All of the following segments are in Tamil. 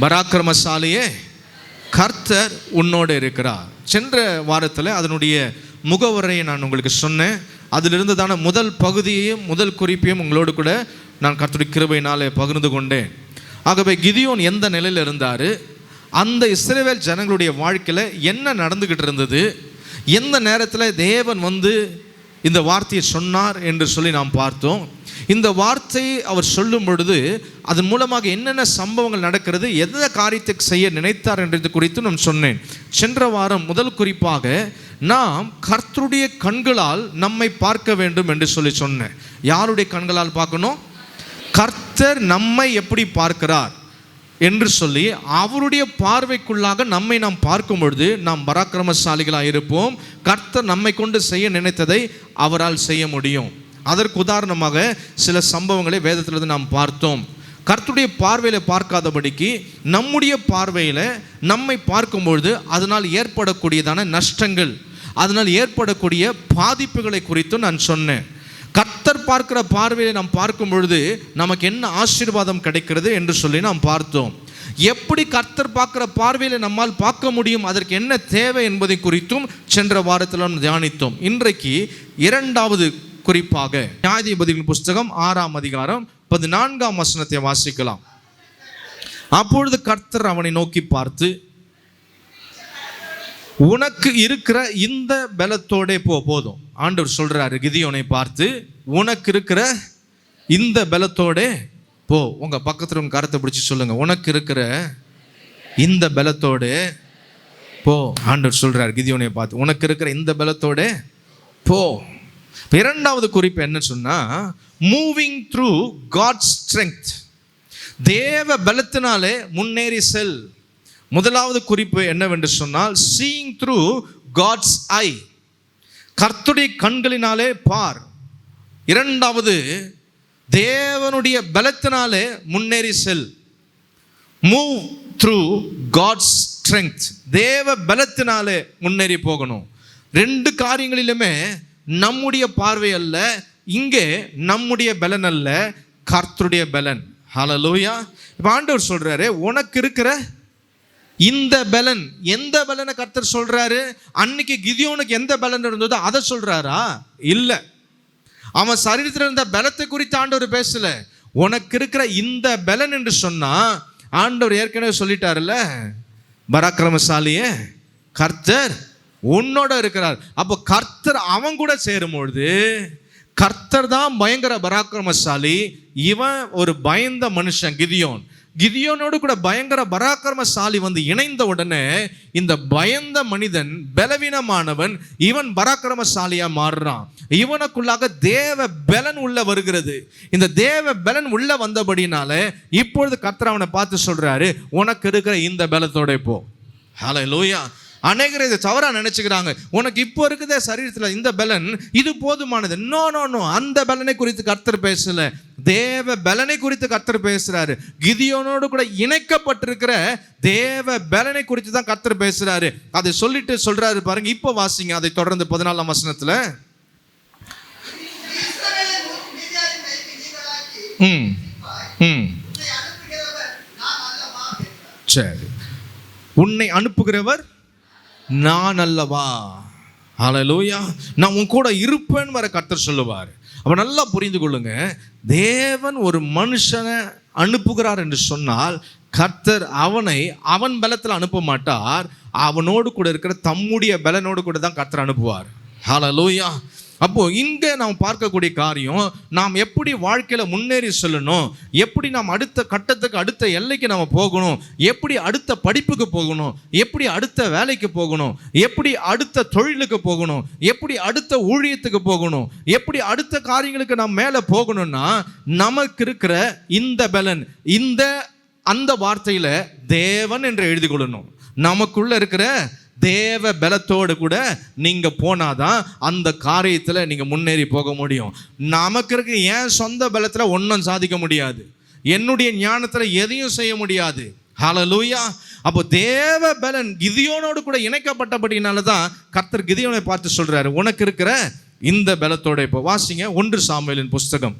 பராக்கிரமசாலியே கர்த்தர் உன்னோடு இருக்கிறார். சென்ற வாரத்தில் அதனுடைய முகவரையை நான் உங்களுக்கு சொன்னேன். அதிலிருந்துதான முதல் பகுதியையும் முதல் குறிப்பையும் உங்களோடு கூட நான் கர்த்தருடைய கிருபையினாலே பகிர்ந்து கொண்டேன். ஆகவே கிதியோன் எந்த நிலையில் இருந்தார்? அந்த இஸ்ரேவேல் ஜனங்களுடைய வாழ்க்கையில் என்ன நடந்துக்கிட்டு இருந்தது? எந்த நேரத்தில் தேவன் வந்து இந்த வார்த்தையை சொன்னார் என்று சொல்லி நாம் பார்த்தோம். இந்த வார்த்தை அவர் சொல்லும் பொழுது அதன் மூலமாக என்னென்ன சம்பவங்கள் நடக்கிறது எந்த காரியத்தை செய்ய நினைத்தார் என்றது குறித்து நான் சொன்னேன். சென்ற வாரம் முதல் குறிப்பாக நாம் கர்த்தருடைய கண்களால் நம்மை பார்க்க வேண்டும் என்று சொல்லி சொன்னேன். யாருடைய கண்களால் பார்க்கணும்? கர்த்தர் நம்மை எப்படி பார்க்கிறார்? என்று சொல்லி அவருடைய பார்வைக்குள்ளாக நம்மை நாம் பார்க்கும் பொழுது நாம் பராக்கிரமசாலிகளாக இருப்போம். கர்த்தர் நம்மை கொண்டு செய்ய நினைத்ததை அவரால் செய்ய முடியும். அதற்கு உதாரணமாக சில சம்பவங்களை வேதத்திலிருந்து நாம் பார்த்தோம். கர்த்துடைய பார்வையில் பார்க்காதபடிக்கு நம்முடைய பார்வையில் நம்மை பார்க்கும்பொழுது அதனால் ஏற்படக்கூடியதான நஷ்டங்கள் அதனால் ஏற்படக்கூடிய பாதிப்புகளை குறித்தும் நான் சொன்னேன். கர்த்தர் பார்க்கிற பார்வையை நாம் பார்க்கும் பொழுது நமக்கு என்ன ஆசீர்வாதம் கிடைக்கிறது என்று சொல்லி நாம் பார்த்தோம். எப்படி கர்த்தர் பார்க்குற பார்வையில் நம்மால் பார்க்க முடியும் அதற்கு என்ன தேவை என்பதை குறித்தும் சென்ற வாரத்தில் நாம் தியானித்தோம். இன்றைக்கு இரண்டாவது குறிப்பாக நியாயாதிபதிகளின் புஸ்தகம் ஆறாம் அதிகாரம் பதினான்காம் வசனத்தை வாசிக்கலாம். அப்பொழுது கர்த்தர் அவனை நோக்கி பார்த்து உனக்கு இருக்கிற இந்த பலத்தோடே போ போதும். ஆண்டவர் சொல்றாரு கிதியோனை பார்த்து உனக்கு இருக்கிற இந்த பலத்தோடே போ. உங்க பக்கத்துல உங்க கரத்தை பிடிச்சி சொல்லுங்க. உனக்கு இருக்கிற இந்த பலத்தோடு போ. ஆண்டவர் சொல்றாரு கிதியோனை பார்த்து உனக்கு இருக்கிற இந்த பலத்தோட போ. இரண்டாவது குறிப்பு என்ன சொன்னா மூவிங் த்ரூ காட் ஸ்ட்ரென்த் தேவ பலத்தினாலே முன்னேறி செல். முதலாவது குறிப்பு என்னவென்று சொன்னால் சீயிங் த்ரூ காட்ஸ் ஐ கர்த்துடைய கண்களினாலே பார். இரண்டாவது தேவனுடைய பலத்தினாலே முன்னேறி செல். மூவ் த்ரூ காட்ஸ் ஸ்ட்ரென்த் தேவ பலத்தினாலே முன்னேறி போகணும். ரெண்டு காரியங்களிலுமே நம்முடைய பார்வை அல்ல இங்கே நம்முடைய பலன் அல்ல கர்த்தருடைய பலன். ஹalleluya இப்போ ஆண்டவர் சொல்கிறாரு உனக்கு இருக்கிற இந்த பலன் எந்த பலனை கர்த்தர் சொல்றாரு? அன்னைக்கு கிதியோனுக்கு எந்த பலன் இருந்ததோ அதை சொல்றாரா? இல்ல. அவன் சரீரத்தில் இருந்த பலத்தை குறித்து ஆண்டவர் பேசல. உனக்கு இருக்கிற இந்த பலன் என்று சொன்னா ஆண்டவர் ஏற்கனவே சொல்லிட்டாருல்ல பராக்கிரமசாலியே கர்த்தர் உன்னோட இருக்கிறார். அப்போ கர்த்தர் அவன் கூட சேரும் பொழுது கர்த்தர் தான் பயங்கர பராக்கிரமசாலி இவன் ஒரு பயந்த மனுஷன் கிதியோன். கிதியோனோடு கூட பயங்கர பராக்கிரமசாலி வந்து இணைந்த உடனே இந்த பயந்த மனிதன் பலவீனமானவன் இவன் பராக்கிரமசாலியா மாறுறான். இவனுக்குள்ளாக தேவ பலன் உள்ள வருகிறது. இந்த தேவ பலன் உள்ள வந்தபடினால இப்பொழுது கத்திர அவனை பார்த்து சொல்றாரு உனக்கு இருக்கிற இந்த பலத்தோட போ. ஹலோ லோயா அநேகர் இதை தவறாக நினச்சிக்கிறாங்க. உனக்கு இப்போ இருக்குதே சரீரத்தில் இந்த பலன் இது போதுமானது. நோ நோ நோ அந்த பலனை குறித்து கர்த்தர் பேசலை. தேவ பலனை குறித்து கர்த்தர் பேசுகிறாரு கிதியோனோடு கூட இணைக்கப்பட்டிருக்கிற தேவ பலனை குறித்து தான் கர்த்தர் பேசுகிறாரு அதை சொல்லிட்டு சொல்கிறாரு பாருங்க. இப்போ வாசிங்க. அதை தொடர்ந்து பதினாலாம் வசனத்தில். ம் ம். சரி. உன்னை அனுப்புகிறவர் நான் அல்லவா ஹalleluya. நான் உன் கூட இருப்பேன் வர கர்த்தர் சொல்லுவார். அப்போ நல்லா புரிந்து கொள்ளுங்க. தேவன் ஒரு மனுஷனை அனுப்புகிறார் என்று சொன்னால் கர்த்தர் அவனை அவன் பலத்தில் அனுப்ப மாட்டார். அவனோடு கூட இருக்கிற தம்முடைய பலனோடு கூட தான் கர்த்தர் அனுப்புவார். ஹalleluya. அப்போ இங்க நாம் பார்க்கக்கூடிய காரியம் நாம் எப்படி வாழ்க்கையில முன்னேறி செல்லணும் எப்படி நாம் அடுத்த கட்டத்துக்கு அடுத்த எல்லைக்கு நம்ம போகணும் எப்படி அடுத்த படிப்புக்கு போகணும் எப்படி அடுத்த வேலைக்கு போகணும் எப்படி அடுத்த தொழிலுக்கு போகணும் எப்படி அடுத்த ஊழியத்துக்கு போகணும் எப்படி அடுத்த காரியங்களுக்கு நாம் மேலே போகணும்னா நமக்கு இருக்கிற இந்த பலன் இந்த அந்த வார்த்தையில தேவன் என்று எழுதி கொள்ளணும். நமக்குள்ள இருக்கிற தேவ பலத்தோடு கூட நீங்கள் போனாதான் அந்த காரியத்தில் நீங்கள் முன்னேறி போக முடியும். நமக்கு இருக்க என் சொந்த பலத்தில் ஒன்றும் சாதிக்க முடியாது. என்னுடைய ஞானத்தில் எதையும் செய்ய முடியாது. ஹலலூயா அப்போ தேவ பலன் கிதியோனோடு கூட இணைக்கப்பட்டபடினால தான் கர்த்தர் கிதியோனை பார்த்து சொல்கிறாரு உனக்கு இருக்கிற இந்த பலத்தோட இப்போ வாசிங்க. ஒன்று சாமுவேலின் புஸ்தகம்.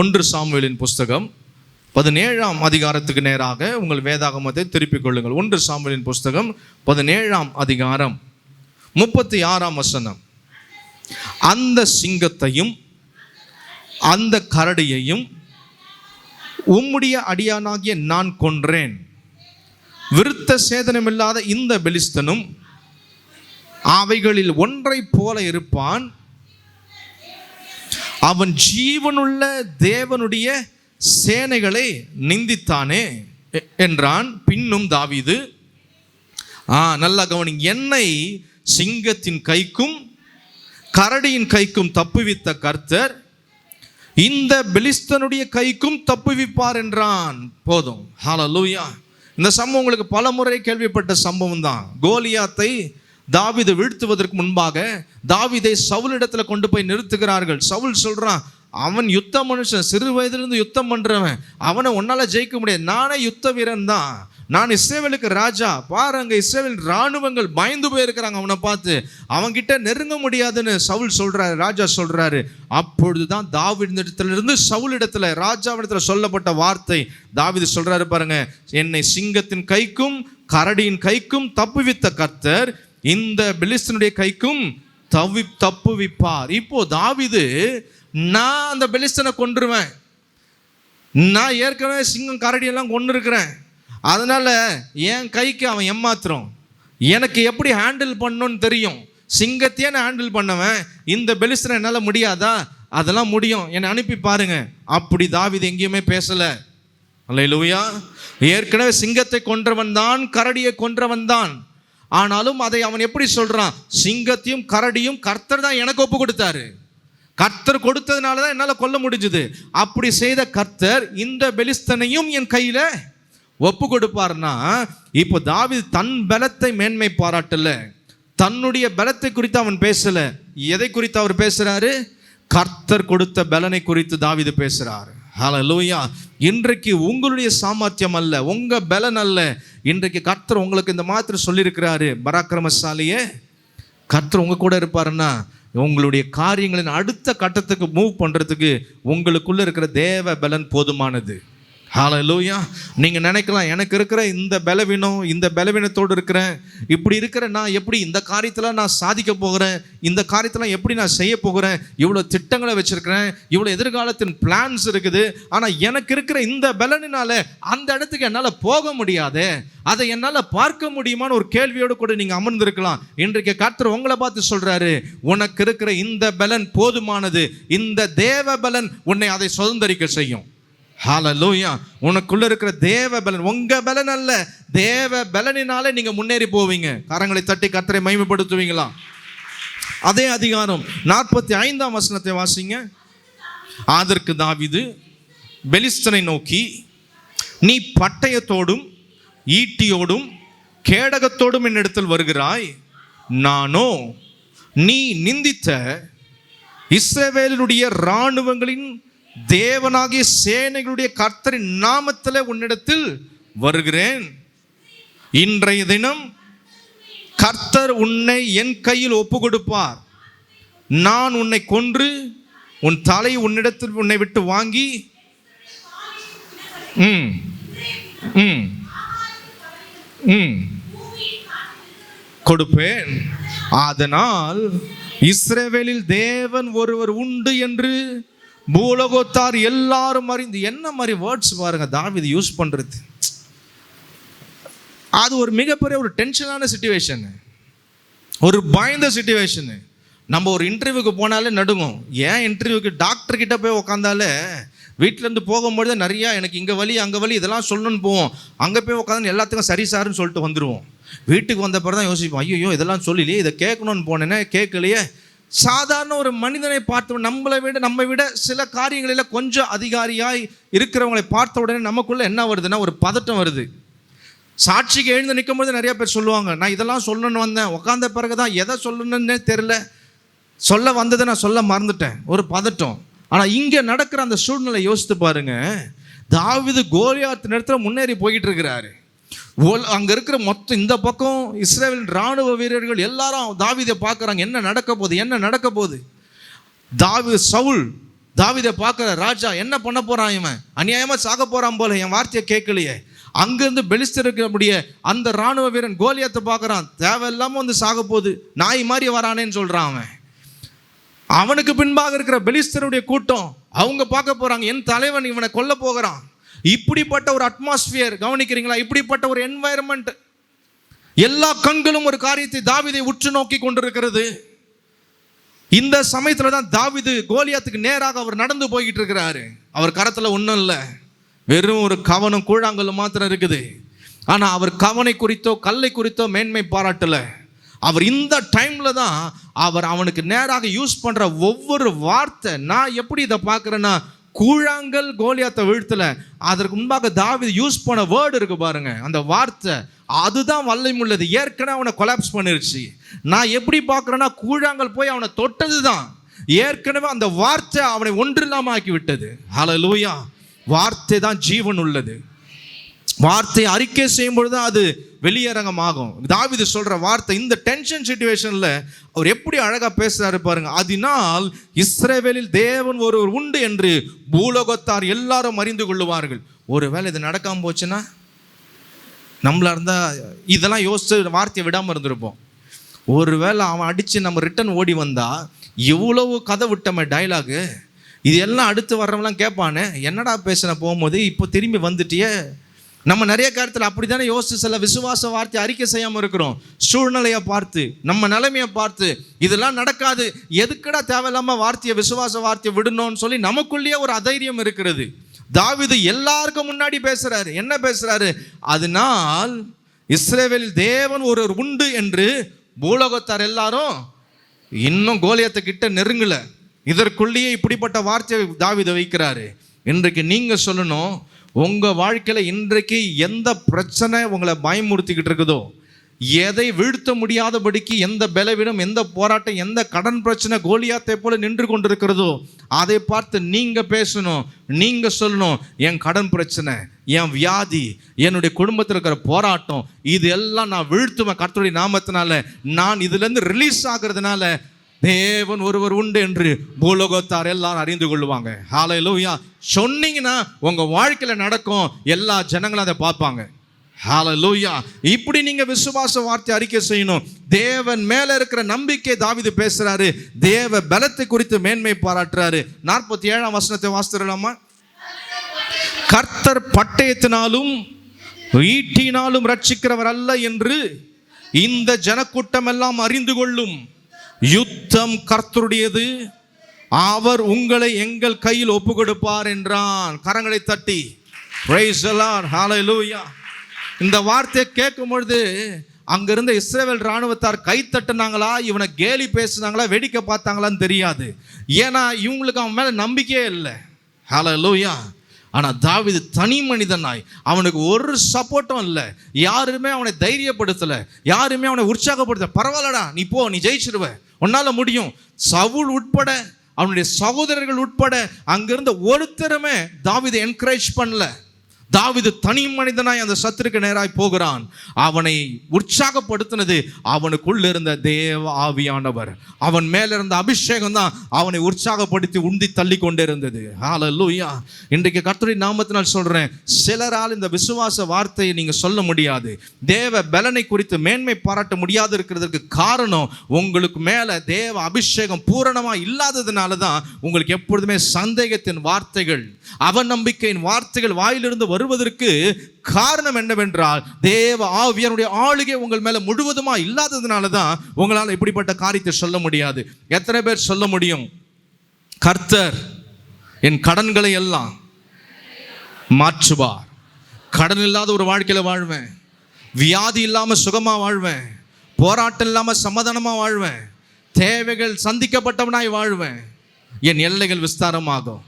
ஒன்று சாமுவேலின் புஸ்தகம். பதினேழாம் அதிகாரத்துக்கு நேராக உங்கள் வேதாகமத்தை திருப்பிக் கொள்ளுங்கள். ஒன்று சாம்பலின் புஸ்தகம் பதினேழாம் அதிகாரம் முப்பத்தி ஆறாம் வசனம். அந்த சிங்கத்தையும் அந்த கரடியையும் உம்முடைய அடியானாகிய நான் கொன்றேன். விருத்த சேதனமில்லாத இந்த பெலிஸ்தனும் அவைகளில் ஒன்றைப் போல இருப்பான். அவன் ஜீவனுள்ள தேவனுடைய சேனைகளை நிந்தித்தானே என்றான் பின்னும் தாவிது. ஆ நல்லா கவனி என்னை சிங்கத்தின் கைக்கும் கரடியின் கைக்கும் தப்புவித்த கர்த்தர் இந்த பெலிஸ்தனுடைய கைக்கும் தப்புவிப்பார் என்றான். போதும். ஹalleluya. இந்த சம்பவம் உங்களுக்கு பல முறை கேள்விப்பட்ட சம்பவம் தான். கோலியாத்தை தாவிதை வீழ்த்துவதற்கு முன்பாக தாவிதை சவுலிடத்தில் கொண்டு போய் நிறுத்துகிறார்கள். சவுல் சொல்கிறான் அவன் யுத்த மனுஷன் சிறு வயதிலிருந்து யுத்தம் பண்ணுறவன் அவனை உன்னால் ஜெயிக்க முடியாது. நானே யுத்த வீரன் தான். நான் இஸ்ரேவேலுக்கு ராஜா. பாருங்க இஸ்ரேவேல் இராணுவங்கள் பயந்து போயிருக்கிறாங்க அவனை பார்த்து. அவன்கிட்ட நெருங்க முடியாதுன்னு சவுல் சொல்கிறாரு ராஜா சொல்கிறாரு அப்பொழுதுதான் தான் இடத்துல இருந்து சவுல் இடத்துல ராஜாவிடத்தில் சொல்லப்பட்ட வார்த்தை. தாவிது சொல்கிறாரு பாருங்க என்னை சிங்கத்தின் கைக்கும் கரடியின் கைக்கும் தப்புவித்த கர்த்தர் இந்த பிலிஸ்தனுடைய கைக்கும் தவி தப்புவிப்பார் இப்போ தாவிது நான் அந்த பெலிஸ்தனை கொண்டுருவேன் நான் ஏற்கனவே சிங்கம் கரடியெல்லாம் கொண்டு இருக்கிறேன் அதனால் என் கைக்கு அவன் ஏமாத்துறோம் எனக்கு எப்படி ஹேண்டில் பண்ணணும்னு தெரியும். சிங்கத்தையே நான் ஹேண்டில் பண்ணவன். இந்த பெலிஸ்தனை என்னால் முடியாதா? அதெல்லாம் முடியும். என்னை அனுப்பி பாருங்க. அப்படி தாவிது எங்கேயுமே பேசல. அல்லேலூயா ஏற்கனவே சிங்கத்தை கொன்றவன் தான் கரடியை கொன்றவன் தான். ஆனாலும் அதை அவன் எப்படி சொல்கிறான் சிங்கத்தையும் கரடியும் கர்த்தர் தான் எனக்கு ஒப்பு கொடுத்தாரு. கர்த்தர் கொடுத்ததுனால தான் என்னால் கொல்ல முடிஞ்சுது. அப்படி செய்த கர்த்தர் இந்த பெலிஸ்தனையும் என் கையில் ஒப்பு கொடுப்பார்னா இப்போ தாவி தன் பலத்தை மேன்மை பாராட்டல. தன்னுடைய பலத்தை குறித்து அவன் பேசல. எதை குறித்து அவர் பேசுறாரு? கர்த்தர் கொடுத்த பலனை குறித்து தாவீது பேசுறாரு. லூயா இன்றைக்கு உங்களுடைய சாமர்த்தியம் அல்ல உங்கள் பலன் அல்ல. இன்றைக்கு கர்த்தர் உங்களுக்கு இந்த மாத்திரம் சொல்லியிருக்கிறாரு. பராக்கிரமசாலியே கர்த்தர் உங்கள் கூட இருப்பாருன்னா உங்களுடைய காரியங்களின் அடுத்த கட்டத்துக்கு மூவ் பண்ணுறதுக்கு உங்களுக்குள்ளே இருக்கிற தேவ பலன் போதுமானது. ஹாலலூயா நீங்கள் நினைக்கலாம் எனக்கு இருக்கிற இந்த பலவீனம் இந்த பலவீனத்தோடு இருக்கிறேன். இப்படி இருக்கிற நான் எப்படி இந்த காரியத்தில் நான் சாதிக்க போகிறேன்? இந்த காரியத்தில் எப்படி நான் செய்ய போகிறேன்? இவ்வளோ திட்டங்களை வச்சுருக்கிறேன். இவ்வளோ எதிர்காலத்தின் பிளான்ஸ் இருக்குது. ஆனால் எனக்கு இருக்கிற இந்த பலனினால அந்த இடத்துக்கு என்னால் போக முடியாதே. அதை என்னால் பார்க்க முடியுமான்னு ஒரு கேள்வியோடு கூட நீங்கள் அமர்ந்திருக்கலாம். இன்றைக்கு கர்த்தர் உங்களை பார்த்து சொல்கிறாரு உனக்கு இருக்கிற இந்த பலன் போதுமானது. இந்த தேவ பலன் உன்னை அதை சுதந்திரிக்க செய்யும். ஹாலலூயா உனக்குள்ள இருக்கிற தேவ பலன் உங்க பலன் அல்ல. தேவ பலனினாலே நீங்க முன்னேறி போவீங்க. கரங்களை தட்டி கத்தரை மகிமைப்படுத்துவீங்களா? அதே அதிகாரம் நாற்பத்தி ஐந்தாம் வசனத்தை வாசிங்க. அதற்கு தாவிது பெலிஸ்தனை நோக்கி நீ பட்டயத்தோடும் ஈட்டியோடும் கேடகத்தோடும் என்னிடத்தில் வருகிறாய். நானோ நீ நிந்தித்த இஸ்ரவேலினுடைய இராணுவங்களின் தேவனாகிய சேனைகளுடைய கர்த்தரின் நாமத்தில் உன்னிடத்தில் வருகிறேன். இன்றைய தினம் கர்த்தர் உன்னை என் கையில் ஒப்பு கொடுப்பார் நான் உன்னை கொன்று உன் தலை உன்னிடத்தில் உன்னை விட்டு வாங்கி ம் ம் ம் கொடுப்பேன். அதனால் இஸ்ரவேலில் தேவன் ஒருவர் உண்டு என்று பூலகோத்தார் எல்லாரும் அறிந்து என்ன மாதிரி வேர்ட்ஸ் பாருங்க தாவீது யூஸ் பண்றது. அது ஒரு மிகப்பெரிய ஒரு டென்ஷனான சுச்சுவேஷன் ஒரு பயந்த சுச்சுவேஷனு நம்ம ஒரு இன்டர்வியூக்கு போனாலே நடுங்கும். ஏன் இன்டர்வியூக்கு டாக்டர் கிட்ட போய் உக்காந்தாலே வீட்டிலேருந்து போகும்பொழுது நிறையா எனக்கு இங்கே வலி அங்கே வலி இதெல்லாம் சொல்லணும்னு போவோம். அங்கே போய் உட்காந்து எல்லாத்துக்கும் சரி சாருன்னு சொல்லிட்டு வந்துடுவோம் வீட்டுக்கு வந்த பிறகு தான் யோசிப்போம் ஐயோ இதெல்லாம் சொல்லலையே இதை கேட்கணும்னு போனேன்னே கேட்கலையே. சாதாரண ஒரு மனிதனை பார்த்த நம்மளை விட நம்ம விட சில காரியங்களில் கொஞ்சம் அதிகாரியாய் இருக்கிறவங்களை பார்த்த உடனே நமக்குள்ள என்ன வருதுன்னா ஒரு பதட்டம் வருது. சாட்சிக்கு எழுந்து நிற்கும் போது நிறைய பேர் சொல்லுவாங்க நான் இதெல்லாம் சொல்லணும்னு வந்தேன். உட்காந்த பிறகு தான் எதை சொல்லணும்னே தெரில சொல்ல வந்ததை நான் சொல்ல மறந்துட்டேன். ஒரு பதட்டம். ஆனால் இங்கே நடக்கிற அந்த சூழ்நிலை யோசித்து பாருங்க. தாவிது கோலியாத்து நேரத்தில் முன்னேறி போய்கிட்டு இருக்கிறாரு. அங்கே இருக்கிற மொத்தம் இந்த பக்கம் இஸ்ரேல் ராணுவ வீரர்கள் எல்லாரும் தாவிதை பார்க்குறாங்க. என்ன நடக்க போகுது? என்ன நடக்க போகுது? தாவி சவுல் தாவிதை பார்க்குற ராஜா என்ன பண்ண போகிறான் இவன்? அநியாயமாக சாக போகிறான் போல என் வார்த்தையை கேட்கலையே. அங்கேருந்து பெலிஸ்தருக்கக்கூடிய அந்த ராணுவ வீரன் கோலியத்தை பார்க்குறான். தேவையில்லாமல் வந்து சாக போகுது. நாய் மாதிரி வரானேன்னு சொல்கிறான் அவன். அவனுக்கு பின்பாக இருக்கிற பெலிஸ்தருடைய கூட்டம் அவங்க பார்க்க போகிறாங்க என் தலைவன் இவனை கொல்ல போகிறான். இப்படிப்பட்ட ஒரு அட்மாஸ்பியர் கவனிக்கிறீங்களா? இப்படிப்பட்ட ஒரு என்வாயர்மெண்ட் எல்லா கண்களும் ஒரு காரியத்தை தாவிதை உற்று நோக்கி கொண்டிருக்கிறது. இந்த சமயத்தில் தான் தாவிது கோலியாத்துக்கு நேராக அவர் நடந்து போய்கிட்டு இருக்கிறாரு. அவர் கரத்தில் ஒன்றும் இல்லை. வெறும் ஒரு கவனம் கூழாங்கல் மாத்திரம் இருக்குது. ஆனால் அவர் கவனை குறித்தோ கல்லை குறித்தோ மேன்மை பாராட்டலை. அவர் இந்த டைமில் தான் அவர் அவனுக்கு நேராக யூஸ் பண்ணுற ஒவ்வொரு வார்த்தை நான் எப்படி இதை பார்க்குறேன்னா கூழாங்கல் கோலியாத்தை வீழ்த்தல. அதற்கு முன்பாக தாவீது யூஸ் பண்ண வேர்டு இருக்கு பாருங்க. அந்த வார்த்தை அதுதான் வல்லமுள்ளது ஏற்கனவே அவனை கொலாப்ஸ் பண்ணிருச்சு. நான் எப்படி பார்க்குறேன்னா கூழாங்கல் போய் அவனை தொட்டது தான் ஏற்கனவே அந்த வார்த்தை அவனை ஒன்றில்லாம ஆக்கி விட்டது. ஹalleluya வார்த்தை தான் ஜீவன் உள்ளது. வார்த்தை அறிக்கை செய்யும் பொழுது அது வெளியரங்கமாகும். தாவிது சொல்ற வார்த்தை இந்த டென்ஷன் சுச்சுவேஷன்ல அவர் எப்படி அழகா பேசுறாரு பாருங்க. அதனால் இஸ்ரேவேலில் தேவன் ஒருவர் உண்டு என்று பூலோகத்தார் எல்லாரும் அறிந்து கொள்ளுவார்கள். ஒருவேளை இது நடக்காம போச்சுன்னா நம்மளா இருந்தா இதெல்லாம் யோசிச்சு வார்த்தையை விடாம இருந்திருப்போம். ஒருவேளை அவன் அடிச்சு நம்ம ரிட்டன் ஓடி வந்தா இவ்வளவு கதை விட்டமே டைலாகு இது எல்லாம் அடுத்து வர்றவங்களாம் கேட்பானே. என்னடா பேசின போகும்போது இப்போ திரும்பி வந்துட்டியே? நம்ம நிறைய காரியத்தில் அப்படி தானே யோசிச்சு சில விசுவாச வார்த்தை அறிக்கை செய்யாமல் இருக்கிறோம். சூழ்நிலையை பார்த்து நம்ம நிலைமையை பார்த்து இதெல்லாம் நடக்காது. எதுக்கடா தேவையில்லாமல் வார்த்தையை விசுவாச வார்த்தையை விடணும்னு சொல்லி நமக்குள்ளேயே ஒரு அதைரியம் இருக்கிறது. தாவிது எல்லாருக்கும் முன்னாடி பேசுகிறாரு என்ன பேசுகிறாரு அதனால் இஸ்ரேவேலில் தேவன் ஒரு உண்டு என்று பூலோகத்தார் எல்லாரும் இன்னும் கோலியத்தை கிட்ட நெருங்கலை. இதற்குள்ளேயே இப்படிப்பட்ட வார்த்தையை தாவிதை வைக்கிறாரு. இன்றைக்கு நீங்கள் சொல்லணும் உங்கள் வாழ்க்கையில் இன்றைக்கு எந்த பிரச்சனை உங்களை பயமுறுத்திக்கிட்டு இருக்குதோ எதை வீழ்த்த முடியாதபடிக்கு எந்த பலவீனம் எந்த போராட்டம் எந்த கடன் பிரச்சனை கோலியாத்தை போல நின்று கொண்டிருக்கிறதோ அதை பார்த்து நீங்கள் பேசணும் நீங்கள் சொல்லணும் என் கடன் பிரச்சனை என் வியாதி என்னுடைய குடும்பத்தில் இருக்கிற போராட்டம் இது எல்லாம் நான் வீழ்த்துவேன் கர்த்தருடைய நாமத்தினால. நான் இதுலேருந்து ரிலீஸ் ஆகிறதுனால தேவன் ஒருவர் உண்டு என்று பூலோகத்தார் எல்லாரும் அறிந்து கொள்ளுவாங்க. லூயா சொன்னீங்கன்னா உங்கள் வாழ்க்கையில் நடக்கும் எல்லா ஜனங்களும் அதை பார்ப்பாங்க. ஹalleluya இப்படி நீங்கள் விசுவாச வார்த்தை அறிக்கை செய்யணும். தேவன் மேலே இருக்கிற நம்பிக்கை தாவிது பேசுகிறாரு தேவ பலத்தை குறித்து மேன்மை பாராட்டுறாரு. நாற்பத்தி ஏழாம் வசனத்தை வாசித்துடலாமா? கர்த்தர் பட்டயத்தினாலும் ஈட்டினாலும் ரட்சிக்கிறவர் அல்ல என்று இந்த ஜனக்கூட்டம் எல்லாம் அறிந்து கொள்ளும். யுத்தம் கர்த்தருடையது. அவர் உங்களை எங்கள் கையில் ஒப்பு கொடுப்பார் என்றான். கரங்களை தட்டி இந்த வார்த்தையை கேட்கும் பொழுது அங்கிருந்த இஸ்ரேல் ராணுவத்தார் கை தட்டினாங்களா இவனை கேலி பேசுனாங்களா வேடிக்கை பார்த்தாங்களான்னு தெரியாது. ஏன்னா இவங்களுக்கு அவன் மேலே நம்பிக்கையே இல்லை. ஹலோ லூயா ஆனால் தாவிது தனி மனிதனாய் அவனுக்கு ஒரு சப்போர்ட்டும் இல்லை. யாருமே அவனை தைரியப்படுத்தலை. யாருமே அவனை உற்சாகப்படுத்த பரவாயில்லடா நீ போ நீ ஜெயிச்சிருவேன் உன்னால் முடியும். சவுல் உட்பட அவனுடைய சகோதரர்கள் உட்பட அங்கிருந்த ஒருத்தருமே தாவிதை என்கரேஜ் பண்ணல. தாவிது தனி மனிதனாய் அந்த சத்துருக்கு நேராய் போகிறான். அவனை உற்சாகப்படுத்தினது அவனுக்குள்ள இருந்த தேவ ஆவியானவர். அவன் மேல இருந்த அபிஷேகம் தான் அவனை உற்சாகப்படுத்தி உந்தி தள்ளி கொண்டே இருந்தது ஹalleluya இன்றைக்கு கர்த்தருடைய நாமத்தினால் சொல்றேன் சிலரால் இந்த விசுவாச வார்த்தையை நீங்க சொல்ல முடியாது. தேவ பலனை குறித்து மேன்மை பாராட்ட முடியாது இருக்கிறதுக்கு காரணம் உங்களுக்கு மேல தேவ அபிஷேகம் பூரணமா இல்லாததுனால தான் உங்களுக்கு எப்பொழுதுமே சந்தேகத்தின் வார்த்தைகள் அவநம்பிக்கையின் வார்த்தைகள் வாயிலிருந்து வருவதற்கு காரணம் என்னவென்றால் தேவ ஆவியனுடைய ஆளுகை உங்கள் மேலே முழுவதுமாக இல்லாததுனால தான் உங்களால் இப்படிப்பட்ட காரியத்தை சொல்ல முடியாது. எத்தனை பேர் சொல்ல முடியும்? கர்த்தர் என் கடன்களை எல்லாம் மாற்றுவார். கடன் இல்லாத ஒரு வாழ்க்கையில் வாழ்வேன். வியாதி இல்லாமல் சுகமாக வாழ்வேன். போராட்டம் இல்லாமல் சமாதானமாக வாழ்வேன். தேவைகள் சந்திக்கப்பட்டவனாய் வாழ்வேன். என் எல்லைகள் விஸ்தாரமாகும்.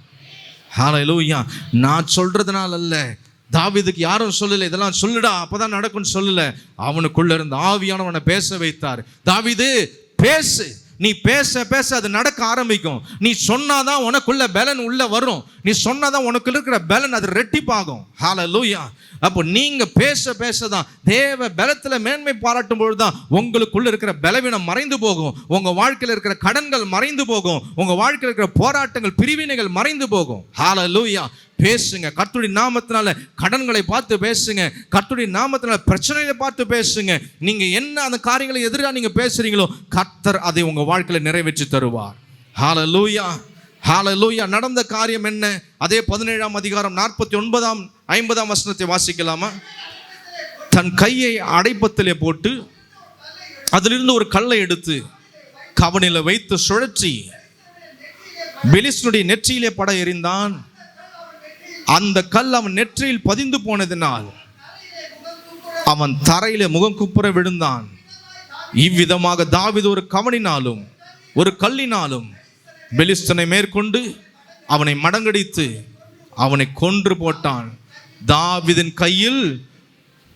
ஹalleluya. நான் சொல்கிறதுனால அல்ல தாவிதுக்கு யாரும் சொல்லலை இதெல்லாம் சொல்லுடா அப்பதான் நடக்கும்னு சொல்லலை. அவனுக்குள்ள இருந்த ஆவியானவனை பேச வைத்தார். தாவிது பேசு. நீ பேச பேச அது நடக்க ஆரம்பிக்கும். நீ சொன்னாதான் உனக்குள்ள பலன் உள்ள வரும். நீ சொன்னாதான் உனக்கு இருக்கிற பலன் அது ரெட்டிப்பாகும். ஹால லூயா அப்போ நீங்க பேச பேச தான் தேவ பலத்துல மேன்மை பாராட்டும் பொழுது தான் உங்களுக்குள்ள இருக்கிற பலவீனம் மறைந்து போகும். உங்க வாழ்க்கையில் இருக்கிற கடன்கள் மறைந்து போகும். உங்க வாழ்க்கையில் இருக்கிற போராட்டங்கள் பிரிவினைகள் மறைந்து போகும். ஹால லூயா பேசுங்க. கர்த்துடைய நாமத்தினால கடன்களை பார்த்து பேசுங்க. கர்த்துடைய நாமத்தினால பிரச்சனைகளை பார்த்து பேசுங்க. நீங்க என்ன அந்த காரியங்களை எதிராக நீங்க பேசுறீங்களோ கர்த்தர் அதை உங்க வாழ்க்கையில நிறைவேற்றி தருவார். ஹாலலூயா ஹாலலூயா நடந்த காரியம் என்ன? அதே பதினேழாம் அதிகாரம் நாற்பத்தி ஒன்பதாம் ஐம்பதாம் வசனத்தை வாசிக்கலாமா? தன் கையை அடைப்பத்திலே போட்டு அதிலிருந்து ஒரு கல்லை எடுத்து கவனில வைத்து சுழற்றி பெலிஸ்னுடைய நெற்றியிலே பட எறிந்தான். அந்த கல் அவன் நெற்றியில் பதிந்து போனதினால் அவன் தரையில முகம் குப்புற விழுந்தான். இவ்விதமாக தாவீது ஒரு கவனினாலும் ஒரு கல்லினாலும் பெலிஸ்தனை மேற்கொண்டு அவனை மடங்கடித்து அவனை கொன்று போட்டான். தாவிதின் கையில்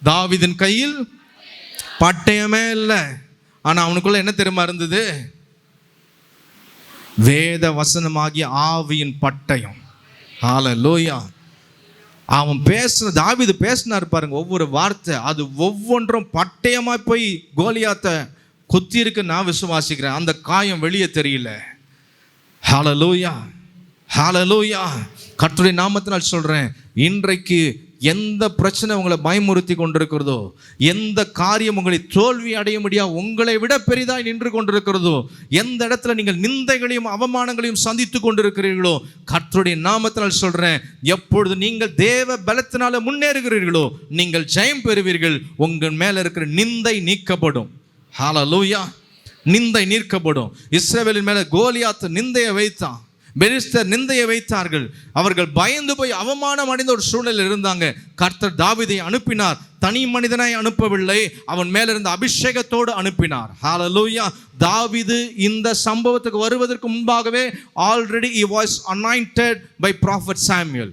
தாவிதின் கையில் பட்டயமே இல்லை. ஆனால் அவனுக்குள்ள என்ன தெரியுமா இருந்தது? வேத வசனமாகிய ஆவியின் பட்டயம். ஆல லோயா அவன் பேசுன தாவிது பேசினார் பாருங்க ஒவ்வொரு வார்த்தை அது ஒவ்வொன்றும் பட்டயமாக போய் கோலியாத்த குத்தி இருக்கு நான் விசுவாசிக்கிறேன். அந்த காயம் வெளியே தெரியல. ஹalleluya ஹalleluya கற்றுடைய நாமத்தினால் சொல்கிறேன் இன்றைக்கு எந்த பிரச்சனை உங்களை பயமுறுத்தி கொண்டிருக்கிறதோ எந்த காரியம் உங்களை தோல்வி அடைய முடியா உங்களை விட பெரிதாய் நின்று கொண்டிருக்கிறதோ எந்த இடத்துல நீங்கள் நிந்தைகளையும் அவமானங்களையும் சந்தித்து கொண்டிருக்கிறீர்களோ கர்த்தருடைய நாமத்தினால் சொல்கிறேன் எப்பொழுது நீங்கள் தேவ பலத்தினால முன்னேறுகிறீர்களோ நீங்கள் ஜெயம் பெறுவீர்கள் உங்கள் மேல இருக்கிற நிந்தை நீக்கப்படும். ஹாலலூயா நிந்தை நீக்கப்படும். இஸ்ரேவேலின் மேலே கோலியாத்து நிந்தையை வைத்தான். பெலிஸ்தர் நிந்தையை வைத்தார்கள். அவர்கள் பயந்து போய் அவமானம் அடைந்த ஒரு சூழலில் இருந்தாங்க. கர்த்தர் தாவிதை அனுப்பினார். தனி மனிதனாய் அனுப்பவில்லை. அவன் மேலிருந்த அபிஷேகத்தோடு அனுப்பினார். ஹாலலூயா தாவிது இந்த சம்பவத்துக்கு வருவதற்கு முன்பாகவே already a voice anointed by prophet Samuel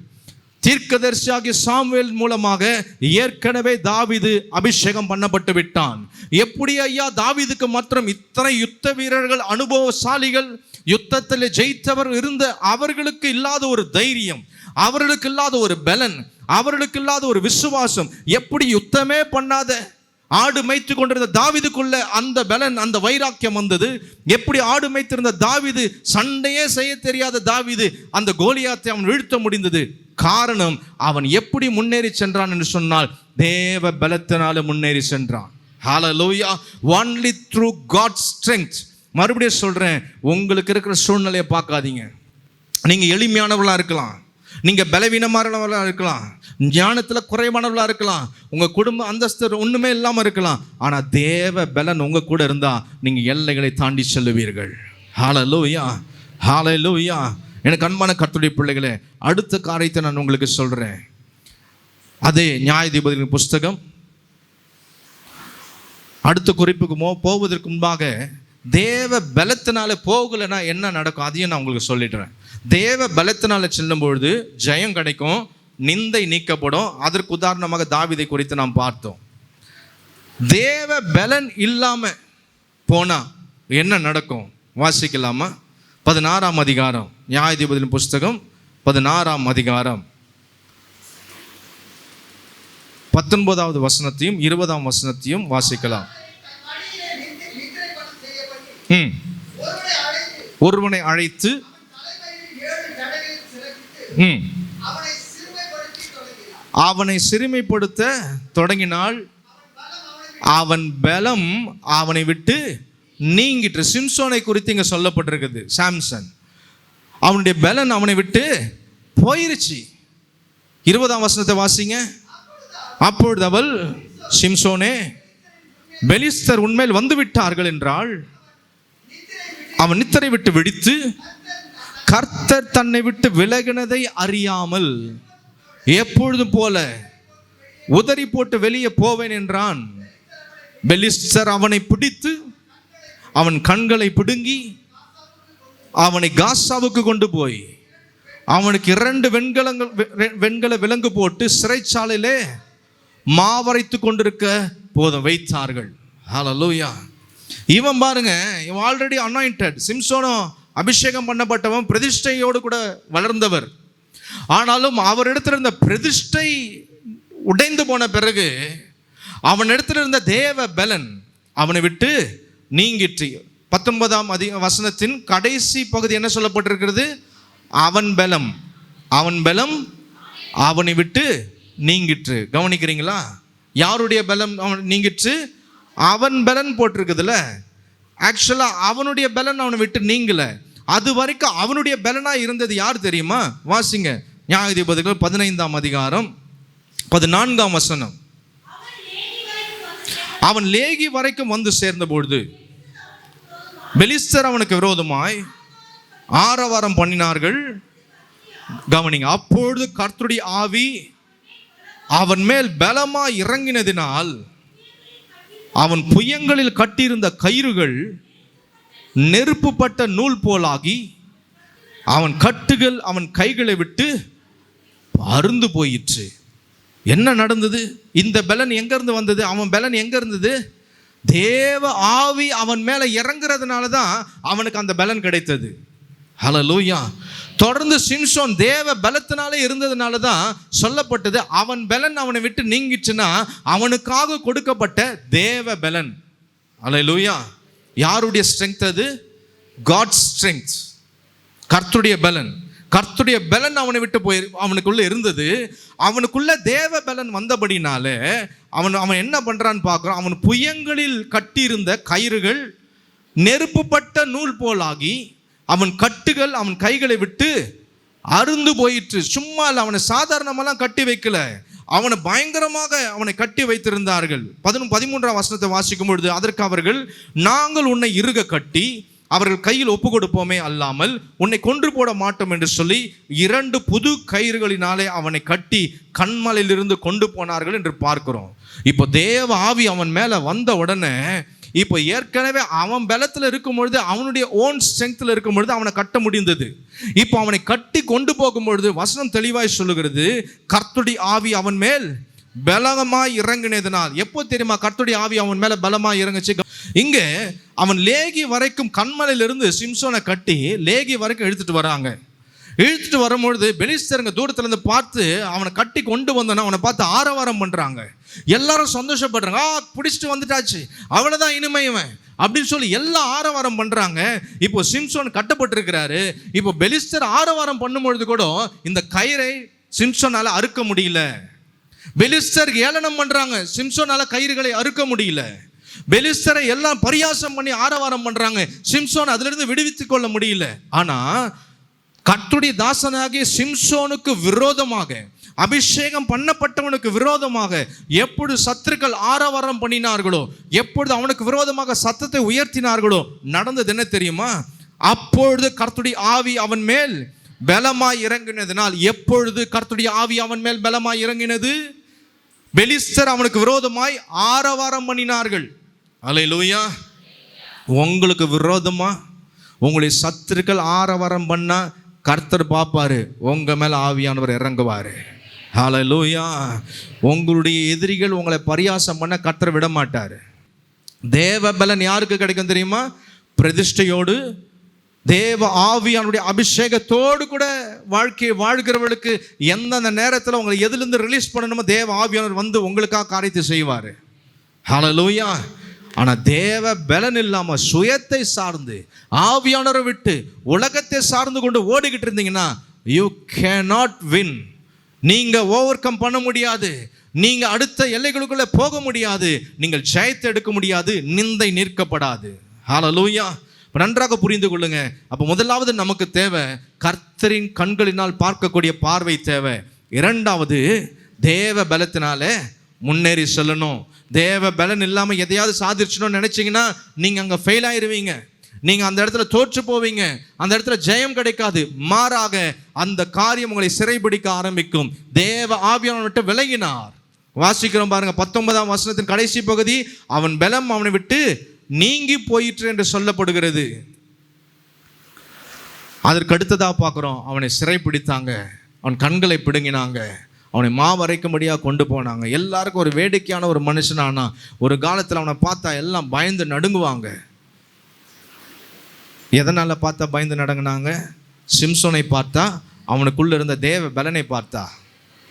தீர்க்கதரிசியாகிய சாமுவேல் மூலமாக ஏற்கனவே தாவிது அபிஷேகம் பண்ணப்பட்டு விட்டான். எப்படி ஐயா? தாவிதுக்கு மாத்திரம் இத்தனை யுத்த வீரர்கள் அனுபவசாலிகள் யுத்தத்தில் ஜெயித்தவர் இருந்த அவர்களுக்கு இல்லாத ஒரு தைரியம் அவர்களுக்கு இல்லாத ஒரு பலன் அவர்களுக்கு இல்லாத ஒரு விசுவாசம். எப்படி யுத்தமே பண்ணாத ஆடு மேய்த்து கொண்டிருந்த தாவிதுக்குள்ள அந்த பலன் அந்த வைராக்கியம் வந்தது? எப்படி ஆடு மேய்த்திருந்த தாவிது சண்டையே செய்ய தெரியாத தாவிது அந்த கோலியாத்தை அவன் வீழ்த்த முடிந்தது? காரணம் அவன் எப்படி முன்னேறி சென்றான் என்று சொன்னால் தேவ பலத்தினால முன்னேறி சென்றான். ஹalleluya ஒன்லி த்ரூ காட் ஸ்ட்ரென்த் மறுபடியும் சொல்கிறேன் உங்களுக்கு இருக்கிற சூழ்நிலையை பார்க்காதீங்க. நீங்கள் எளிமையானவளாக இருக்கலாம். நீங்கள் பலவீனமானவர்களா இருக்கலாம். ஞானத்தில் குறைவானவளாக இருக்கலாம். உங்கள் குடும்ப அந்தஸ்து ஒன்றுமே இல்லாமல் இருக்கலாம். ஆனால் தேவ பலன் உங்கள் கூட இருந்தால் நீங்கள் எல்லைகளை தாண்டி செல்லுவீர்கள். ஹாலலூயா ஹாலலூயா எனக்கு அன்பான கத்துடைய பிள்ளைகளே அடுத்த காரியத்தை நான் உங்களுக்கு சொல்கிறேன் அதே நியாயாதிபதிகளின் புஸ்தகம். அடுத்த குறிப்புக்கு போவதற்கு முன்பாக தேவ பலத்தினால போகலைன்னா என்ன நடக்கும்? அதையும் நான் உங்களுக்கு சொல்லிடுறேன். தேவ பலத்தினால செல்லும் பொழுது ஜெயம் கிடைக்கும் நிந்தை நீக்கப்படும். அதற்கு உதாரணமாக தாவிதை குறித்து நாம் பார்த்தோம். தேவ பலன் இல்லாம போனா என்ன நடக்கும்? வாசிக்கலாமா? பதினாறாம் அதிகாரம் நியாயாதிபதியின் புஸ்தகம் பதினாறாம் அதிகாரம். பத்தொன்பதாவது வசனத்தையும் இருபதாம் வசனத்தையும் வாசிக்கலாம் தன் மடியிலே நிந்தை நித்திரைப்படம் செய்யப்பட்டு ம் ஒருவனை அழைத்து ஒருவனை அழைத்து ம். அவனை சிறுமைப்படுத்த தொடங்கினால் அவன் பலம் அவனை விட்டு நீங்கிட்டு சிம்சோனை குறித்து இங்கே சொல்லப்பட்டிருக்குது சாம்சன். அவனுடைய பலன் அவனை விட்டு போயிருச்சு. இருபதாம் வசனத்தை வாசிங்க. அப்பொழுது அவள் சிம்சோனே பெலிஸ்தர் உண்மையில் வந்து விட்டார்கள் என்றால் அவன் நித்தரை விட்டு வெடித்து கர்த்தர் தன்னை விட்டு விலகினதை அறியாமல் எப்பொழுதும் போல உதறி போட்டு வெளியே போவேன் என்றான். பெலிஸ்டர் அவனை பிடித்து அவன் கண்களை பிடுங்கி அவனை காசாவுக்கு கொண்டு போய் அவனுக்கு இரண்டு வெண்கலங்கள் வெ- வெண்கல விலங்கு போட்டு சிறைச்சாலையிலே மாவரைத்து கொண்டிருக்க போதும் வைத்தார்கள். ஹலோ லூயா இவன் பாருங்க இவன் ஆல்ரெடி அனாயிண்டட் சிம்சோனும் அபிஷேகம் பண்ணப்பட்டவன் பிரதிஷ்டையோடு கூட வளர்ந்தவர். ஆனாலும் அவரிடத்தில் இருந்த பிரதிஷ்டை உடைந்து போன பிறகு அவனிடத்தில் இருந்த தேவ பலன் அவனை விட்டு நீங்கிற்று. பத்தொன்பதாம் அதிக வசனத்தின் கடைசி பகுதி என்ன சொல்லப்பட்டிருக்கிறது? அவன் பலம். அவன் பலம் அவனை விட்டு நீங்கிற்று. கவனிக்கிறீங்களா? யாருடைய பலம் அவன் நீங்கிற்று? அவன் பலன் போட்டிருக்குதுல்ல? ஆக்சுவலாக அவனுடைய பலன் அவனை விட்டு நீங்கல. அது வரைக்கும் அவனுடைய பலனாக இருந்தது யார் தெரியுமா? வாசிங்க. நியாயாதிபதிகள் பதினைந்தாம் அதிகாரம் பதினான்காம் வசனம். அவன் லேகி வரைக்கும் வந்து சேர்ந்த பொழுது பெலிஸ்தர் அவனுக்கு விரோதமாய் ஆரவாரம் பண்ணினார்கள். கவனிங்க அப்பொழுது கர்த்தருடைய ஆவி அவன் மேல் பலமா இறங்கினதினால் அவன் புயங்களில் கட்டியிருந்த கயிறுகள் நெருப்புப்பட்ட நூல் போலாகி அவன் கட்டுகள் அவன் கைகளை விட்டு அருந்து போயிற்று. என்ன நடந்தது? இந்த பலன் எங்கேருந்து வந்தது? அவன் பலன் எங்கே இருந்தது தேவ ஆவி அவன் மேலே இறங்குறதுனால தான் அவனுக்கு அந்த பலன் கிடைத்தது. ஹalleluya தொடர்ந்து சிம்சோன் தேவ பலத்தினாலே இருந்ததுனால தான் சொல்லப்பட்டது. அவன் பலன் அவனை விட்டு நீங்கிச்சுன்னா அவனுக்காக கொடுக்கப்பட்ட தேவ பலன். ஹalleluya யாருடைய ஸ்ட்ரென்த் அது? காட் ஸ்ட்ரென்த் கர்த்துடைய பலன். கர்த்துடைய பலன் அவனை விட்டு போய் அவனுக்குள்ள இருந்தது. அவனுக்குள்ள தேவ பலன் வந்தபடினாலே அவன் அவன் என்ன பண்ணுறான்னு பார்க்குறான் அவன் புயங்களில் கட்டியிருந்த கயிறுகள் நெருப்புப்பட்ட நூல் போலாகி அவன் கட்டுகள் அவன் கைகளை விட்டு அருந்து போயிற்று. சும்மா இல்லை அவனை சாதாரணமெல்லாம் கட்டி வைக்கல. அவனை பயங்கரமாக அவனை கட்டி வைத்திருந்தார்கள். பதினொன்று பதிமூன்றாம் வசனத்தை வாசிக்கும் பொழுது அதற்கு அவர்கள் நாங்கள் உன்னை இருக கட்டி அவர்கள் கையில் ஒப்பு கொடுப்போமே அல்லாமல் உன்னை கொன்று போட மாட்டோம் என்று சொல்லி இரண்டு புது கயிறுகளினாலே அவனை கட்டி கண்மலையிலிருந்து கொண்டு போனார்கள் என்று பார்க்கிறோம். இப்போ தேவ ஆவி அவன் மேலே வந்த உடனே இப்போ ஏற்கனவே அவன் பலத்தில் இருக்கும் பொழுது அவனுடைய ஓன் ஸ்ட்ரென்த்தில் இருக்கும் பொழுது அவனை கட்ட முடிந்தது. இப்போ அவனை கட்டி கொண்டு போகும் பொழுது வசனம் தெளிவாய் சொல்லுகிறது கர்த்துடி ஆவி அவன் மேல் பலமாய் இறங்கினதுனால். எப்போ தெரியுமா? கர்த்துடைய ஆவி அவன் மேல பலமாய் இறங்குச்சு. இங்கே அவன் லேகி வரைக்கும் கண்மலையிலிருந்து சிம்சோனை கட்டி லேகி வரைக்கும் இழுத்துட்டு வராங்க. இழுத்துட்டு வரும்பொழுது பெலிஸ்தருங்க தூரத்துல இருந்து பார்த்து அவனை கட்டி கொண்டு வந்தோன்னா அவனை பார்த்து ஆரவாரம் பண்றாங்க. எல்லாரும் சந்தோஷப்படுறாங்க. ஆ பிடிச்சிட்டு வந்துட்டாச்சு. அவ்வளோதான் இனிமே இவன். அப்படின்னு சொல்லி எல்லாம் ஆரவாரம் பண்ணுறாங்க இப்போ சிம்சோன் கட்டப்பட்டிருக்கிறாரு. இப்போ பெலிஸ்டர் ஆரவாரம் பண்ணும்பொழுது கூட இந்த கயிறை சிம்சோனால் அறுக்க முடியல. பெலிஸ்டர் ஏளனம் பண்ணுறாங்க சிம்சோனால கயிறுகளை அறுக்க முடியல. பெலிஸ்டரை எல்லாம் பரியாசம் பண்ணி ஆரவாரம் பண்ணுறாங்க சிம்சோன் அதிலிருந்து விடுவித்துக் கொள்ள முடியல. ஆனால் கட்டுடி தாசனாகிய சிம்சோனுக்கு விரோதமாக அபிஷேகம் பண்ணப்பட்டவனுக்கு விரோதமாக எப்பொழுது சத்துருக்கள் ஆரவாரம் பண்ணினார்களோ எப்பொழுது அவனுக்கு விரோதமாக சத்தத்தை உயர்த்தினார்களோ நடந்தது என்ன தெரியுமா? அப்பொழுது கர்த்துடைய ஆவி அவன் மேல் பலமாய் இறங்கினதினால் எப்பொழுது கர்த்துடைய ஆவி அவன் மேல் பலமாய் இறங்கினது? பெலிஸ்தர் அவனுக்கு விரோதமாய் ஆரவாரம் பண்ணினார்கள். அலை லூயா உங்களுக்கு விரோதமா? உங்களுடைய சத்துருக்கள் ஆரவாரம் பண்ணால் கர்த்தர் பார்ப்பாரு உங்கள் மேலே ஆவியானவர் இறங்குவார். ஹலலூயா உங்களுடைய எதிரிகள் உங்களை பரியாசம் பண்ண கர்த்தர் விட மாட்டார். தேவ பலன் யாருக்கு கிடைக்கும் தெரியுமா? பிரதிஷ்டையோடு தேவ ஆவியானுடைய அபிஷேகத்தோடு கூட வாழ்க்கையை வாழ்கிறவர்களுக்கு எந்தெந்த நேரத்தில் உங்களை எதுலேருந்து ரிலீஸ் பண்ணணுமோ தேவ ஆவியானவர் வந்து உங்களுக்காக காரியத்தை செய்வார். ஹலலூயா ஆனால் தேவ பலன் இல்லாமல் சுயத்தை சார்ந்து ஆவியானரை விட்டு உலகத்தை சார்ந்து கொண்டு ஓடிக்கிட்டு இருந்தீங்கன்னா யூ கேனாட் வின் நீங்கள் ஓவர் கம் பண்ண முடியாது. நீங்கள் அடுத்த எல்லைகளுக்குள்ளே போக முடியாது. நீங்கள் ஜெயத்தை எடுக்க முடியாது. நிந்தை நிற்கப்படாது. ஹalleluya இப்போ நன்றாக புரிந்து கொள்ளுங்க. அப்போ முதலாவது நமக்கு தேவை கர்த்தரின் கண்களினால் பார்க்கக்கூடிய பார்வை தேவை. இரண்டாவது தேவ பலத்தினால முன்னேறி செல்லணும். தேவ பலன் இல்லாமல் எதையாவது சாதிச்சணும்னு நினச்சிங்கன்னா நீங்கள் அங்கே ஃபெயில் ஆயிடுவீங்க நீங்கள் அந்த இடத்துல தோற்று போவீங்க. அந்த இடத்துல ஜெயம் கிடைக்காது. மாறாக அந்த காரியம் உங்களை சிறைபிடிக்க ஆரம்பிக்கும். தேவ ஆவியானவன் விட்டு விலகினார். வாசிக்கிறோம் பாருங்க பத்தொன்பதாம் வசனத்தின் கடைசி பகுதி அவன் பலம் அவனை விட்டு நீங்கி போயிற்று என்று சொல்லப்படுகிறது. அதற்கு அடுத்ததாக பார்க்குறோம் அவனை சிறைப்பிடித்தாங்க அவன் கண்களை பிடுங்கினாங்க. அவனை மாவரைக்கும்படியாக கொண்டு போனாங்க. எல்லாருக்கும் ஒரு வேடிக்கையான ஒரு மனுஷனானா ஒரு காலத்தில் அவனை பார்த்தா எல்லாம் பயந்து நடுங்குவாங்க. எதனால் பார்த்தா பயந்து நடங்கினாங்க சிம்சோனை பார்த்தா அவனுக்குள்ளே இருந்த தேவ பலனை பார்த்தா.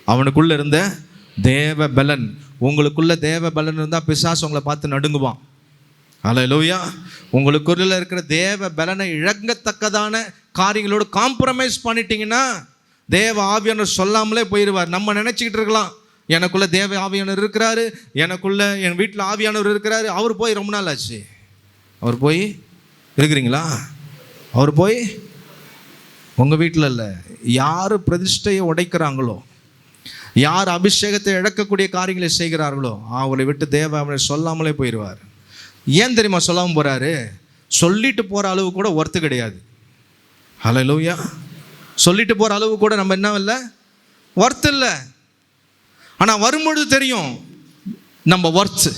அவனுக்குள்ளே இருந்த தேவ பலன். உங்களுக்குள்ள தேவ பலன் இருந்தால் பிசாஸ் உங்களை பார்த்து நடுங்குவான். அல்லேலூயா உங்களுக்குள்ள இருக்கிற தேவ பலனை இழங்கத்தக்கதான காரியங்களோடு காம்ப்ரமைஸ் பண்ணிட்டீங்கன்னா தேவ ஆவியானர் சொல்லாமலே போயிடுவார் நம்ம நினச்சிக்கிட்டு இருக்கலாம். எனக்குள்ளே தேவ ஆவியானவர் இருக்கிறாரு. எனக்குள்ளே என் வீட்டில் ஆவியானவர் இருக்கிறாரு. அவர் போய் ரொம்ப நாள் ஆச்சு. அவர் போய் இருக்கிறீங்களா? அவர் போய் உங்கள் வீட்டில் இல்லை. யார் பிரதிஷ்டையை உடைக்கிறாங்களோ யார் அபிஷேகத்தை இழக்கக்கூடிய காரியங்களை செய்கிறார்களோ அவரை விட்டு தேவ அவனை சொல்லாமலே போயிடுவார் ஏன் தெரியுமா சொல்லாமல் போகிறாரு சொல்லிட்டு போகிற அளவு கூட ஒர்த்து கிடையாது. ஹலோ லூயா சொல்லிட்டு போகிற அளவு கூட நம்ம என்ன இல்லை? ஒர்த்து இல்லை. ஆனால் வரும்பொழுது தெரியும் நம்ம ஒர்த்து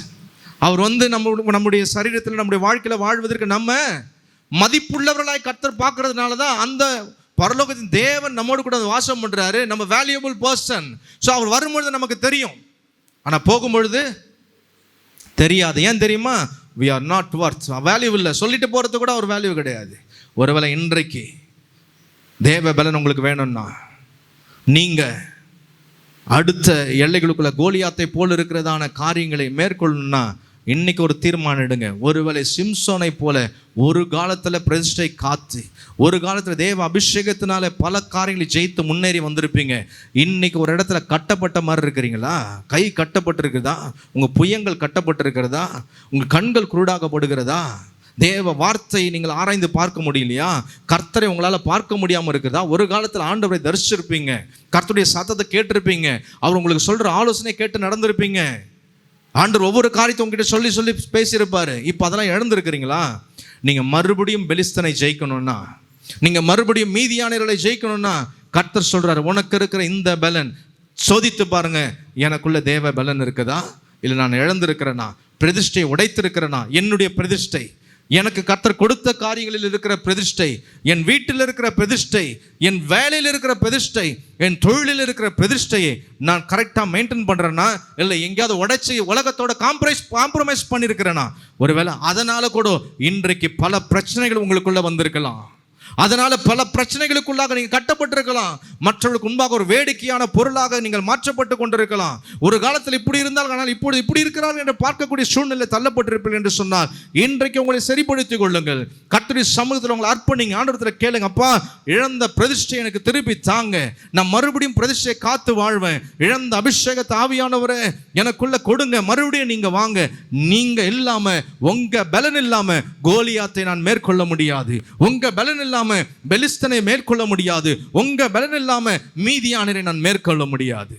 அவர் வந்து நம்ம நம்முடைய சரீரத்தில் நம்முடைய வாழ்க்கையில் வாழ்வதற்கு நம்ம மதிப்புள்ளவர்களாய் கர்த்தர் பார்க்கறதுனால தான் அந்த பரலோகத்தின் தேவன் நம்மோடு கூட வாசம் பண்ணுறாரு நம்ம வேல்யூபிள் பர்சன் ஸோ அவர் வரும்பொழுது நமக்கு தெரியும். ஆனால் போகும்பொழுது தெரியாது. ஏன் தெரியுமா? We are not worth value இல்லை. சொல்லிட்டு போகிறது கூட ஒரு வேல்யூ கிடையாது. ஒருவேளை இன்றைக்கு தேவ பலன் உங்களுக்கு வேணும்னா நீங்கள் அடுத்த எல்லைகளுக்குள்ள கோலியாத்தை போல் இருக்கிறதான காரியங்களை மேற்கொள்ளணும்னா இன்னைக்கு ஒரு தீர்மானம் எடுங்க. ஒருவேளை சிம்சோனை போல ஒரு காலத்தில் பிரதிஷ்டை காத்து ஒரு காலத்தில் தேவ அபிஷேகத்தினால பல காரியங்களை ஜெயித்து முன்னேறி வந்திருப்பீங்க. இன்னைக்கு ஒரு இடத்துல கட்டப்பட்ட மாதிரி இருக்கிறீங்களா? கை கட்டப்பட்டிருக்குதா உங்கள் புயங்கள் கட்டப்பட்டிருக்கிறதா? உங்கள் கண்கள் குருடாகப்படுகிறதா? தேவ வார்த்தையை நீங்கள் ஆராய்ந்து பார்க்க முடியலையா? கர்த்தரை உங்களால் பார்க்க முடியாமல் இருக்குதா? ஒரு காலத்தில் ஆண்டவரை தரிசிச்சிருப்பீங்க. கர்த்தருடைய சத்தத்தை கேட்டிருப்பீங்க. அவர் உங்களுக்கு சொல்கிற ஆலோசனை கேட்டு நடந்திருப்பீங்க. ஆண்டர் ஒவ்வொரு காரியத்தை உங்ககிட்ட சொல்லி சொல்லி பேசியிருப்பாரு. இப்போ அதெல்லாம் இழந்திருக்கிறீங்களா நீங்கள் மறுபடியும் பெலிஸ்தனை ஜெயிக்கணும்னா நீங்கள் மறுபடியும் மீதியானவர்களை ஜெயிக்கணும்னா கர்த்தர் சொல்கிறார் உனக்கு இருக்கிற இந்த பலன். சோதித்து பாருங்க எனக்குள்ள தேவ பலன் இருக்குதா? இல்லை நான் இழந்திருக்கிறேனா? பிரதிஷ்டை உடைத்திருக்கிறேனா? என்னுடைய பிரதிஷ்டை. எனக்கு கர்த்தர் கொடுத்த காரியங்களில் இருக்கிற பிரதிஷ்டை என் வீட்டில் இருக்கிற பிரதிஷ்டை என் வேலையில் இருக்கிற பிரதிஷ்டை என் தொழிலில் இருக்கிற பிரதிஷ்டையை நான் கரெக்டாக மெயின்டைன் பண்ணுறேன்னா இல்லை எங்கேயாவது உடைச்சி உலகத்தோட காம்ப்ரைஸ் காம்ப்ரமைஸ் பண்ணியிருக்கிறேனா ஒருவேளை அதனால் கூட இன்றைக்கு பல பிரச்சனைகள் உங்களுக்குள்ளே வந்திருக்கலாம். அதனால பல பிரச்சனைகளுக்குள்ளாக நீங்கள் கட்டப்பட்டிருக்கலாம். மற்றவர்களுக்கு முன்பாக ஒரு வேடிக்கையான பொருளாக நீங்கள் மாற்றப்பட்டு கொண்டிருக்கலாம். ஒரு காலத்தில் இப்படி இருந்தால் ஆனால் இப்பொழுது இப்படி இருக்கிறார்கள் என்று பார்க்கக்கூடிய சூழ்நிலை தள்ளப்பட்டிருப்பீர்கள் என்று சொன்னால் இன்றைக்கு உங்களை சரிப்படுத்திக் கொள்ளுங்கள். கத்திரி சமூகத்தில் உங்களை அர்ப்பணிங்க. ஆண்டத்தில் கேளுங்க அப்பா இழந்த பிரதிஷ்டை எனக்கு திருப்பி தாங்க. நான் மறுபடியும் பிரதிஷ்டையை காத்து வாழ்வேன். இழந்த அபிஷேகத்தை ஆவியானவரை எனக்குள்ள கொடுங்க. மறுபடியும் நீங்க வாங்க. நீங்க இல்லாம உங்க பலன் இல்லாம கோலியாத்தை நான் மேற்கொள்ள முடியாது. உங்க பலன் இல்லாம பெலிஸ்தனை மேற்கொள்ள முடியாது. உங்க பலன் இல்லாம மீதியானரை நான் மேற்கொள்ள முடியாது.